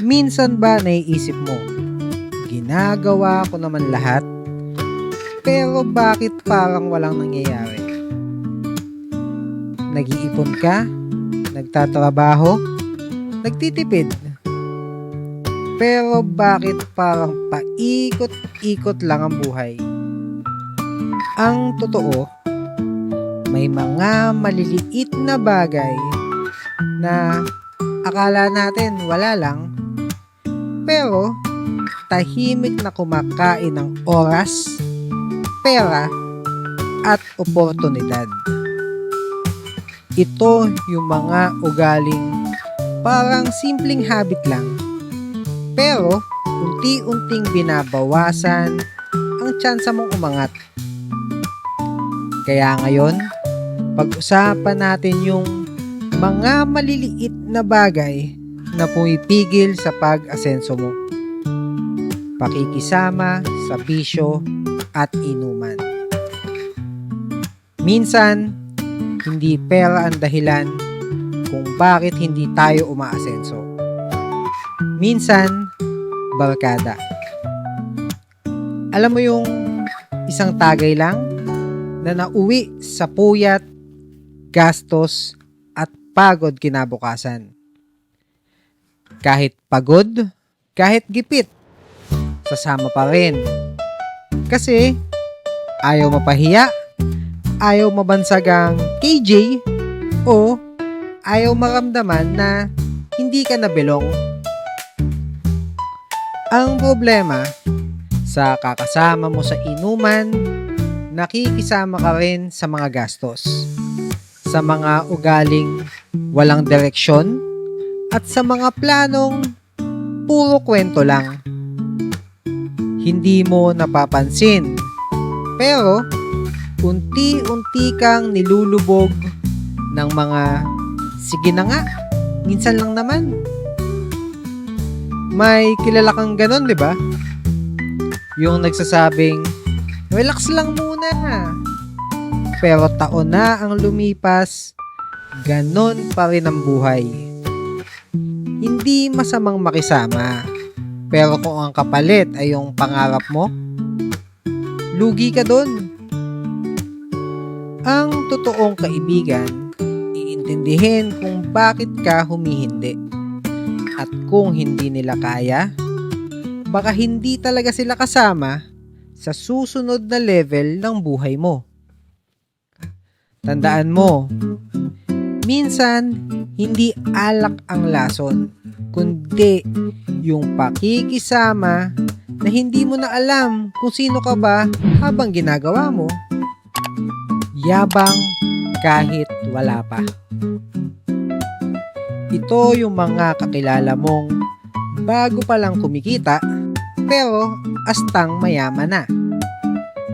Minsan ba naiisip mo, ginagawa ko naman lahat, pero bakit parang walang nangyayari? Nag-iipon ka, nagtatrabaho, nagtitipid, pero bakit parang paikot-ikot lang ang buhay? Ang totoo, may mga maliliit na bagay na akala natin wala lang, pero tahimik na kumakain ng oras, pera, at oportunidad. Ito yung mga ugaling parang simpleng habit lang, pero unti-unting binabawasan ang tsansa mong umangat. Kaya ngayon, pag-usapan natin yung mga maliliit na bagay na pumipigil sa pag-asenso mo. Pakikisama sa bisyo at inuman. Minsan, hindi pera ang dahilan kung bakit hindi tayo umaasenso. Minsan, barkada. Alam mo yung isang tagay lang na nauwi sa puyat, gastos, at pagod kinabukasan. Kahit pagod, kahit gipit, sasama pa rin. Kasi, ayaw mapahiya, ayaw mabansagang KJ, o ayaw maramdaman na hindi ka nabilong. Ang problema, sa kakasama mo sa inuman, nakikisama ka rin sa mga gastos, sa mga ugaling walang direksyon, at sa mga planong puro kwento lang. Hindi mo napapansin, pero unti-unti kang nilulubog ng mga sige na nga, minsan lang naman. May kilala kang ganon, di ba? Yung nagsasabing, relax lang muna. Pero taon na ang lumipas, ganon pa rin ang buhay. Hindi masamang makisama, pero kung ang kapalit ay yung pangarap mo, lugi ka doon. Ang totoong kaibigan, iintindihin kung bakit ka humihindi. At kung hindi nila kaya, baka hindi talaga sila kasama sa susunod na level ng buhay mo. Tandaan mo, minsan hindi alak ang lason, kundi yung pakikisama na hindi mo na alam kung sino ka ba habang ginagawa mo. Yabang kahit wala pa. Ito yung mga kakilala mong bago pa lang kumikita pero astang mayaman na.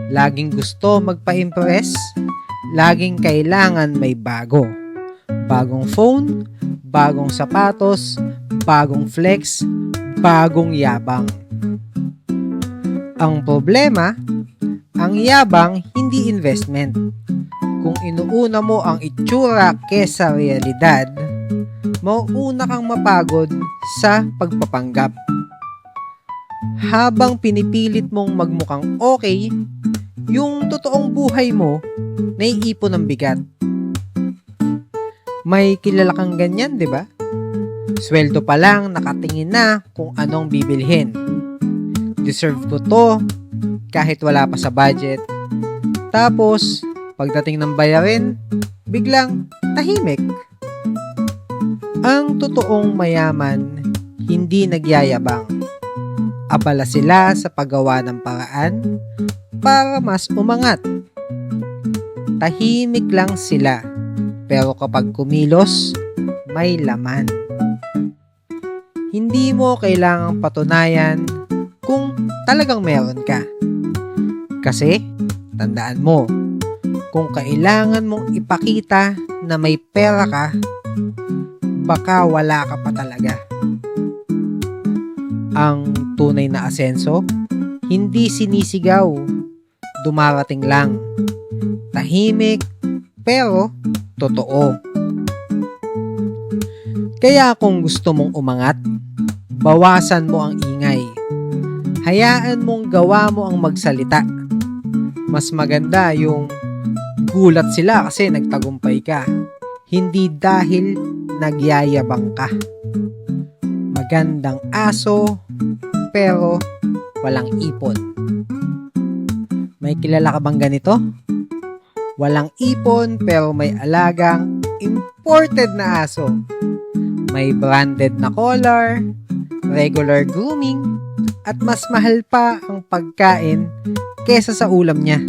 Laging gusto magpa-impress, laging kailangan may bago. Bagong phone, bagong sapatos, bagong flex, bagong yabang. Ang problema, ang yabang hindi investment. Kung inuuna mo ang itsura kesa realidad, mauuna kang mapagod sa pagpapanggap. Habang pinipilit mong magmukhang okay, yung totoong buhay mo, naiipon ng bigat. May kilala kang ganyan, di ba? Sweldo pa lang, nakatingin na kung anong bibilhin. Deserve ko to, kahit wala pa sa budget. Tapos, pagdating ng bayarin, biglang tahimik. Ang totoong mayaman, hindi nagyayabang. Abala sila sa paggawa ng paraan para mas umangat. Tahimik lang sila, pero kapag kumilos, may laman. Hindi mo kailangang patunayan kung talagang meron ka. Kasi, tandaan mo, kung kailangan mong ipakita na may pera ka, baka wala ka pa talaga. Ang tunay na asenso, hindi sinisigaw, dumarating lang. Tahimik, pero totoo. Kaya kung gusto mong umangat, bawasan mo ang ingay. Hayaan mong gawa mo ang magsalita. Mas maganda yung gulat sila kasi nagtagumpay ka. Hindi dahil nagyayabang ka. Magandang aso, pero walang ipon. May kilala ka bang ganito? Walang ipon pero may alagang imported na aso. May branded na collar, regular grooming, at mas mahal pa ang pagkain kesa sa ulam niya.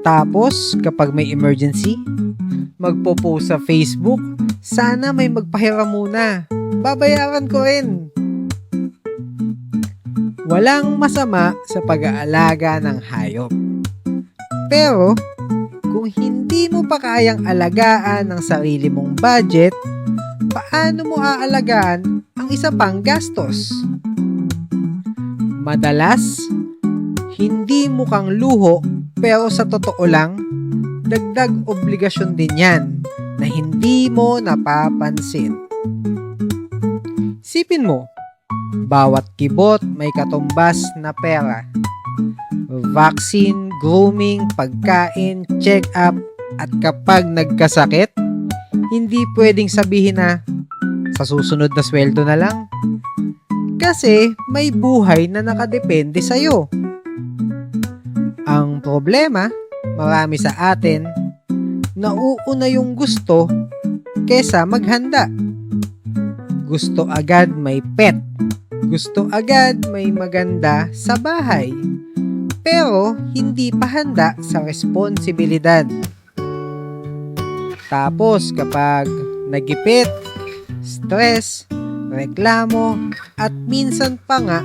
Tapos, kapag may emergency, magpo-post sa Facebook, sana may magpahiram muna. Babayaran ko rin. Walang masama sa pag-aalaga ng hayop. Pero, kung hindi mo pa kayang alagaan ang sarili mong budget, paano mo aalagaan ang isa pang gastos? Madalas, hindi mukhang luho pero sa totoo lang, dagdag obligasyon din yan na hindi mo napapansin. Sipin mo, bawat kibot may katumbas na pera. Vaccine, grooming, pagkain, check-up, at kapag nagkasakit, hindi pwedeng sabihin na sa susunod na sweldo na lang. Kasi may buhay na nakadepende sa'yo. Ang problema, marami sa atin, nauuna yung gusto kesa maghanda. Gusto agad may pet. Gusto agad may maganda sa bahay. Pero hindi pa handa sa responsibilidad. Tapos kapag nagipit, stress, reklamo, at minsan pa nga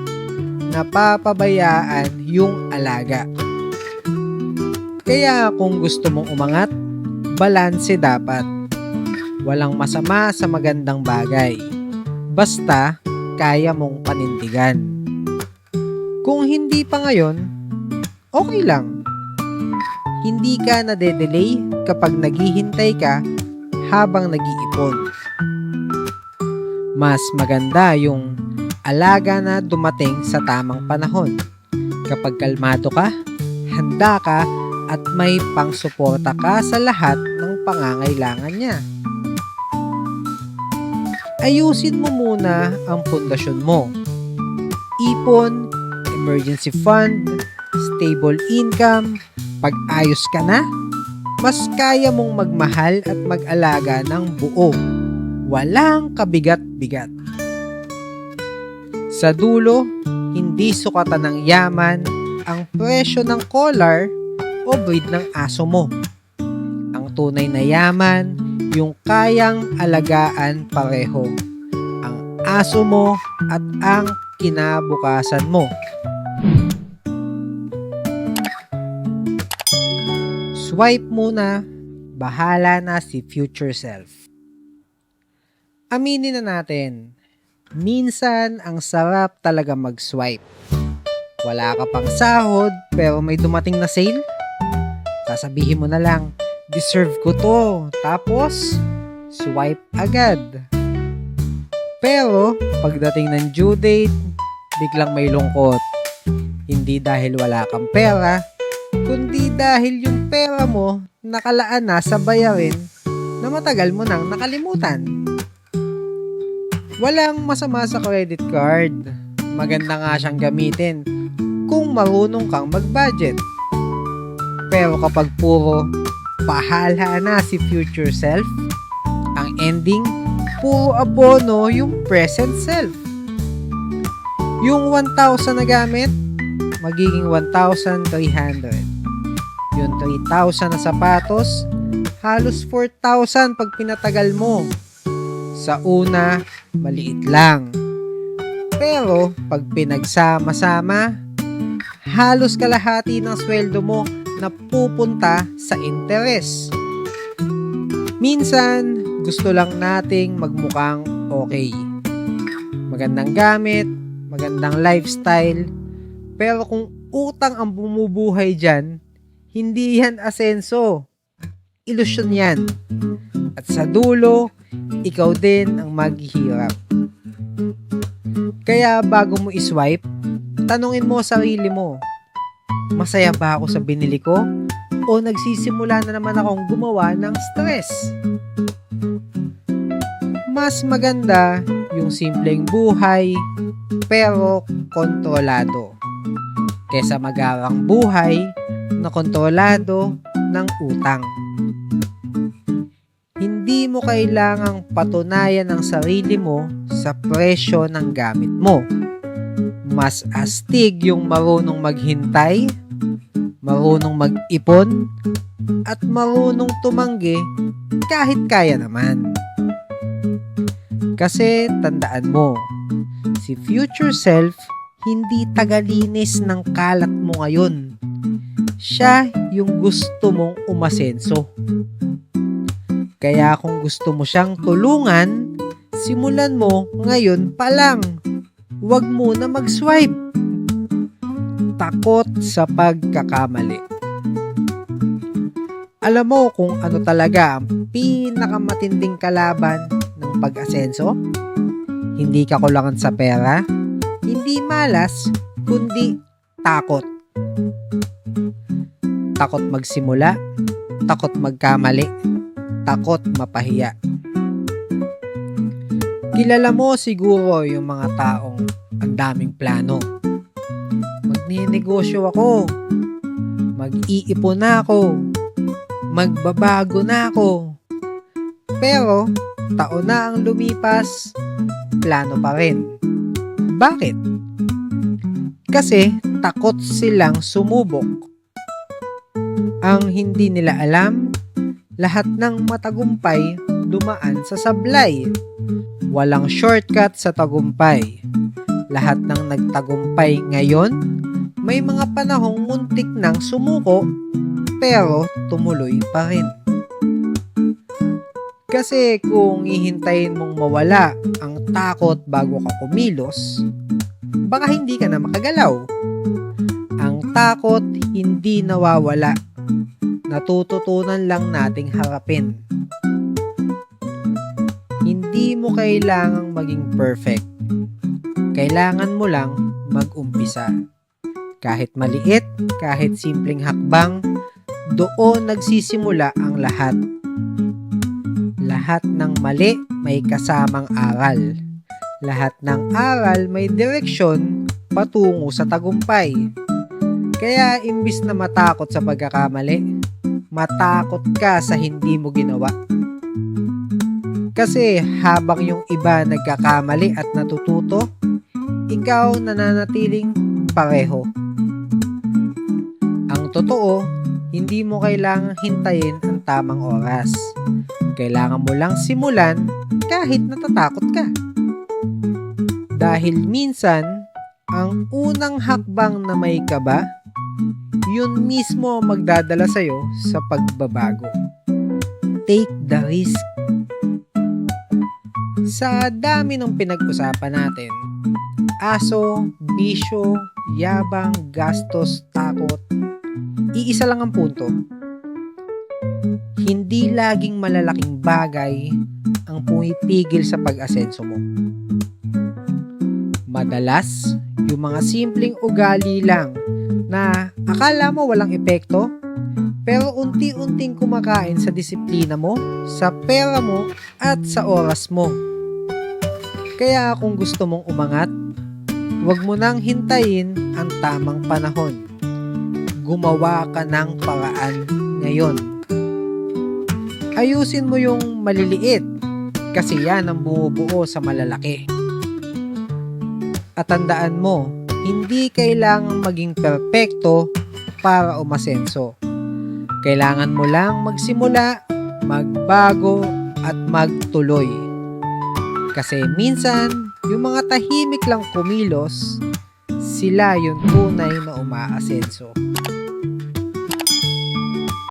napapabayaan yung alaga. Kaya kung gusto mong umangat, balanse dapat. Walang masama sa magandang bagay. Basta kaya mong panindigan. Kung hindi pa ngayon, okay lang. Hindi ka nade-delay kapag naghihintay ka habang nag-iipon. Mas maganda yung alaga na dumating sa tamang panahon. Kapag kalmado ka, handa ka at may pangsuporta ka sa lahat ng pangangailangan niya. Ayusin mo muna ang pundasyon mo. Ipon, emergency fund, stable income, pag-ayos ka na, mas kaya mong magmahal at mag-alaga ng buo. Walang kabigat-bigat. Sa dulo, hindi sukatan ng yaman ang presyo ng collar o breed ng aso mo. Ang tunay na yaman, yung kayang alagaan pareho. Ang aso mo at ang kinabukasan mo. Swipe muna, bahala na si future self. Aminin na natin, minsan ang sarap talaga mag-swipe. Wala ka pang sahod pero may dumating na sale? Sasabihin mo na lang, deserve ko to. Tapos, swipe agad. Pero, pagdating ng due date, biglang may lungkot. Hindi dahil wala kang pera, kundi dahil yung pera mo nakalaan na sa bayarin na matagal mo nang nakalimutan. Walang masama sa credit card. Maganda nga siyang gamitin kung marunong kang mag-budget. Pero kapag puro pahala na si future self, ang ending, puro abono yung present self. Yung 1,000 na gamit, magiging 1,300. Yung 3,000 na sapatos, halos 4,000 pag pinatagal mo. Sa una, maliit lang. Pero pag pinagsama-sama, halos kalahati ng sweldo mo na pupunta sa interes. Minsan, gusto lang nating magmukhang okay. Magandang gamit, magandang lifestyle, pero kung utang ang bumubuhay dyan, hindi yan asenso. Ilusyon yan. At sa dulo, ikaw din ang maghihirap. Kaya bago mo iswipe, tanungin mo sarili mo, masaya ba ako sa binili ko? O nagsisimula na naman akong gumawa ng stress? Mas maganda yung simpleng buhay pero kontrolado kesa magarang buhay na kontrolado ng utang. Hindi mo kailangang patunayan ang sarili mo sa presyo ng gamit mo. Mas astig yung marunong maghintay, marunong mag-ipon, at marunong tumanggi kahit kaya naman. Kasi tandaan mo, si future self hindi tagalinis ng kalat mo ngayon. Siya yung gusto mong umasenso. Kaya kung gusto mo siyang tulungan, simulan mo ngayon pa lang. Huwag muna mag-swipe. Takot sa pagkakamali. Alam mo kung ano talaga ang pinakamatinding kalaban ng pag-asenso? Hindi kakulangan sa pera, hindi malas, kundi takot. Takot magsimula, takot magkamali, takot mapahiya. Kilala mo siguro yung mga taong ang daming plano. Magninegosyo ako. Mag-iipon na ako. Magbabago na ako. Pero, taon na ang lumipas, plano pa rin. Bakit? Kasi takot silang sumubok. Ang hindi nila alam, lahat ng matagumpay dumaan sa sablay. Walang shortcut sa tagumpay. Lahat ng nagtagumpay ngayon, may mga panahong muntik nang sumuko, pero tumuloy pa rin. Kasi kung ihintayin mong mawala ang takot bago ka kumilos, baka hindi ka na makagalaw. Takot hindi nawawala. Natututunan lang nating harapin. Hindi mo kailangang maging perfect. Kailangan mo lang mag-umpisa. Kahit maliit, kahit simpleng hakbang, doon nagsisimula ang lahat. Lahat ng mali may kasamang aral. Lahat ng aral may direksyon patungo sa tagumpay. Kaya imbis na matakot sa pagkakamali, matakot ka sa hindi mo ginawa. Kasi habang yung iba nagkakamali at natututo, ikaw nananatiling pareho. Ang totoo, hindi mo kailangang hintayin ang tamang oras. Kailangan mo lang simulan kahit natatakot ka. Dahil minsan, ang unang hakbang na may kaba, yun mismo magdadala sa'yo sa pagbabago. Take the risk. Sa dami ng pinag-usapan natin, aso, bisyo, yabang, gastos, takot, iisa lang ang punto. Hindi laging malalaking bagay ang pumipigil sa pag-asenso mo. Madalas, yung mga simpleng ugali lang na akala mo walang epekto, pero unti-unting kumakain sa disiplina mo, sa pera mo, at sa oras mo. Kaya kung gusto mong umangat, huwag mo nang hintayin ang tamang panahon. Gumawa ka ng paraan ngayon. Ayusin mo yung maliliit kasi yan ang bumubuo sa malalaki. At tandaan mo, hindi kailangang maging perpekto para umasenso. Kailangan mo lang magsimula, magbago, at magtuloy. Kasi minsan, yung mga tahimik lang kumilos, sila yung tunay na umaasenso.